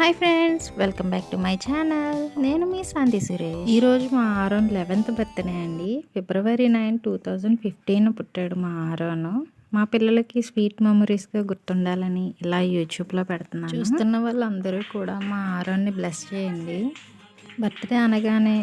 Hi friends welcome back to my channel. నేను మీ శాంతి సురేష్. ఈరోజు మా ఆరోన్ లెవెన్త్ బర్త్డే అండి. February nine two thousand fifteen పుట్టాడు మా ఆరోన్. మా పిల్లలకి స్వీట్ మెమరీస్గా గుర్తుండాలని ఇలా యూట్యూబ్లో పెడుతున్నాను. చూస్తున్న వాళ్ళందరూ కూడా మా ఆరోన్ని బ్లెస్ చేయండి. బర్త్డే అనగానే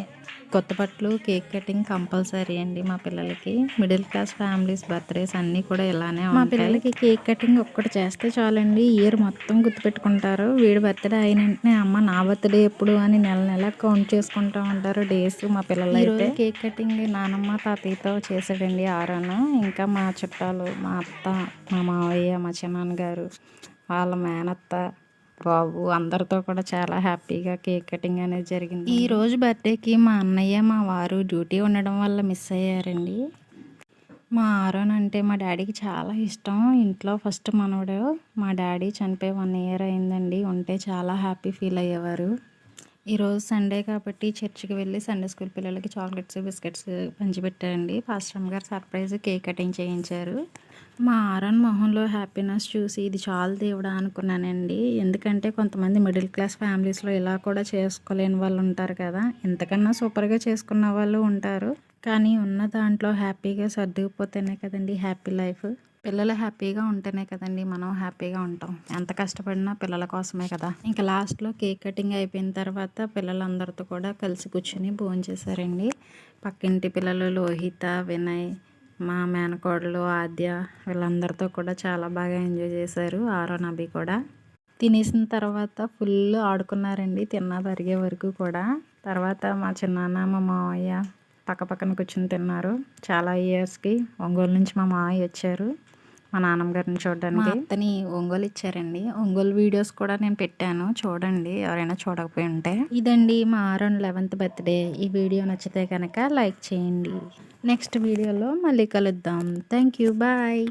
కొత్త బట్టలు కేక్ కటింగ్ కంపల్సరీ అండి మా పిల్లలకి. మిడిల్ క్లాస్ ఫ్యామిలీస్ బర్త్డేస్ అన్నీ కూడా ఇలానే మా పిల్లలకి కేక్ కటింగ్ ఒక్కటి చేస్తే చాలండి. ఇయర్ మొత్తం గుర్తుపెట్టుకుంటారు. వీడి బర్త్డే అయిన వెంటనే అమ్మ నా బర్త్డే ఎప్పుడు అని నెల నెల కౌంట్ చేసుకుంటూ ఉంటారు డేస్ మా పిల్లలు అయితే కేక్ కటింగ్ నానమ్మ తాతయ్యతో చేసాడండి ఆరాను. ఇంకా మా చుట్టాలు మా అత్త మా మావయ్య మా చిన్నాన్నగారు వాళ్ళ మేనత్త బాబు అందరితో కూడా చాలా హ్యాపీగా కేక్ కటింగ్ అనేది జరిగింది. ఈ రోజు బర్త్డేకి మా అన్నయ్య మా వారు డ్యూటీ ఉండడం వల్ల మిస్ అయ్యారండి. మా ఆరోన్ అంటే మా డాడీకి చాలా ఇష్టం. ఇంట్లో ఫస్ట్ మనవడు మా డాడీ చనిపోయి వన్ ఇయర్ అయిందండి. ఉంటే చాలా హ్యాపీ ఫీల్ అయ్యేవారు. ఈరోజు సండే కాబట్టి చర్చికి వెళ్ళి సండే స్కూల్ పిల్లలకి చాక్లెట్స్ బిస్కెట్స్ పంచిపెట్టారండి. పాస్టమ్ గారు సర్ప్రైజ్ కేక్ కటింగ్ చేయించారు. మా ఆరన్ మొహంలో హ్యాపీనెస్ చూసి ఇది చాలు దేవుడా అనుకున్నానండి. ఎందుకంటే కొంతమంది మిడిల్ క్లాస్ ఫ్యామిలీస్లో ఇలా కూడా చేసుకోలేని వాళ్ళు ఉంటారు కదా. ఎంతకన్నా సూపర్గా చేసుకున్న వాళ్ళు ఉంటారు. కానీ ఉన్న దాంట్లో హ్యాపీగా సర్దుకుపోతేనే కదండి హ్యాపీ లైఫ్ పిల్లలు హ్యాపీగా ఉంటేనే కదండి మనం హ్యాపీగా ఉంటాం. ఎంత కష్టపడినా పిల్లల కోసమే కదా. ఇంకా లాస్ట్లో కేక్ కటింగ్ అయిపోయిన తర్వాత పిల్లలందరితో కూడా కలిసి కూర్చుని భోజనం చేశారండి. పక్కింటి పిల్లలు లోహిత వినయ్ మా మేనకోడలు ఆద్య వీళ్ళందరితో కూడా చాలా బాగా ఎంజాయ్ చేశారు. ఆరో నబి కూడా. తినేసిన తర్వాత ఫుల్ ఆడుకున్నారండి. తిన్నా తరిగే వరకు కూడా. తర్వాత మా చిన్నాన్న మా మావయ్య పక్క పక్కన కూర్చుని తిన్నారు. చాలా ఇయర్స్కి ఒంగోలు నుంచి మా మావయ్య వచ్చారు. మా నాన్నమ్మ గారిని చూడడానికి. అతని ఒంగోలు ఇచ్చారండి. ఒంగోలు వీడియోస్ కూడా నేను పెట్టాను. చూడండి ఎవరైనా చూడకపోయి ఉంటే. ఇదండి మా ఆరోన్ లెవెన్త్ బర్త్డే. ఈ వీడియో నచ్చితే కనుక లైక్ చేయండి. నెక్స్ట్ వీడియోలో మళ్ళీ కలుద్దాం. Thank you. బాయ్.